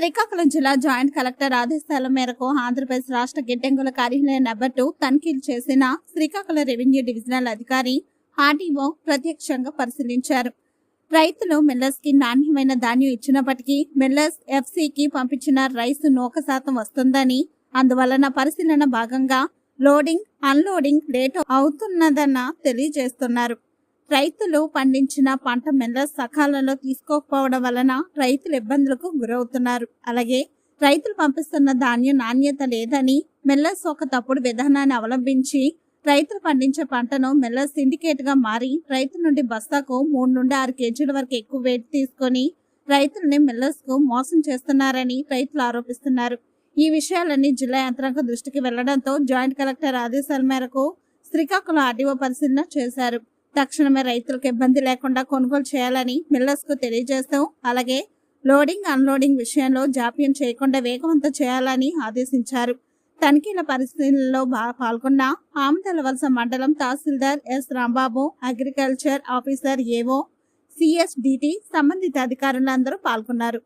శ్రీకాకుళం జిల్లా joint collector ఆదేశాల మేరకు ఆంధ్రప్రదేశ్ రాష్ట్ర గిడ్డంగుల కార్యాలయం నెంబర్ టూ తనిఖీలు చేసిన శ్రీకాకుళం రెవెన్యూ డివిజనల్ అధికారి ఆర్డీఓ ప్రత్యక్షంగా పరిశీలించారు. రైతులు మిల్లర్స్కి నాణ్యమైన ధాన్యం ఇచ్చినప్పటికీ మిల్లర్స్ ఎఫ్సీకి పంపించిన రైస్ నూక శాతం వస్తుందని అందువలన పరిశీలన భాగంగా లోడింగ్ అన్లోడింగ్ లేట్ అవుతున్నదన్న తెలియజేస్తున్నారు. రైతులు పండించిన పంట మిల్లర్స్ సకాలంలో తీసుకోకపోవడం వలన రైతులు ఇబ్బందులకు గురవుతున్నారు. అలాగే రైతులు పంపిస్తున్న ధాన్యం నాణ్యత లేదని మిల్లర్స్ ఒక తప్పుడు విధానాన్ని అవలంబించి రైతులు పండించే పంటను మిల్లర్స్ సిండికేట్గా మారి రైతు నుండి బస్తాకు మూడు నుండి ఆరు కేజీల వరకు ఎక్కువ వేటు తీసుకొని రైతుల్ని మిల్లర్స్కు మోసం చేస్తున్నారని రైతులు ఆరోపిస్తున్నారు. ఈ విషయాలన్నీ జిల్లా యంత్రాంగ దృష్టికి వెళ్ళడంతో జాయింట్ కలెక్టర్ ఆదేశాల మేరకు శ్రీకాకుళం ఆర్డీఓ పరిశీలన చేశారు. తక్షణమే రైతులకు ఇబ్బంది లేకుండా కొనుగోలు చేయాలని మిల్లర్స్కు తెలియజేస్తాం. అలాగే లోడింగ్ అన్లోడింగ్ విషయంలో జాప్యం చేయకుండా వేగవంతం చేయాలని ఆదేశించారు. తనిఖీల పరిశీలనలో బా- పాల్గొన్న Amadalavalasa mandal tahsildar S. Rambabu agriculture officer AO CSDT సంబంధిత అధికారులందరూ పాల్గొన్నారు.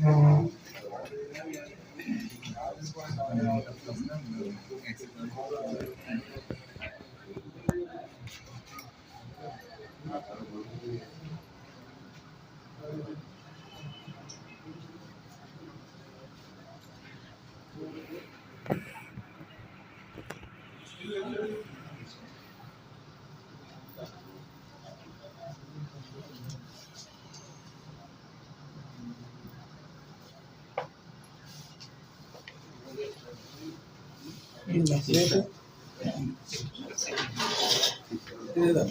Mm-hmm. en las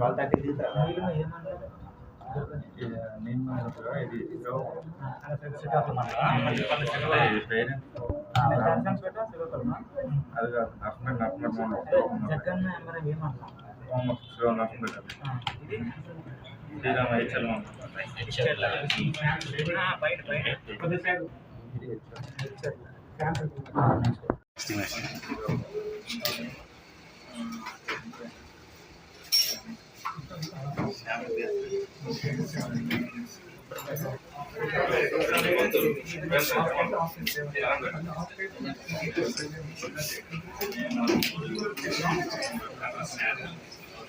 వాళ్ళ దగ్గర దిగుతారా? నీళ్ళు ఏమన్నారు నేను ఇది అది కాదు నర్సమెంట్ నర్సమెంట్ జగన్ ఏమన్నా ఇది శ్రీరామ హెచ్ఎల్ ఆ, బయట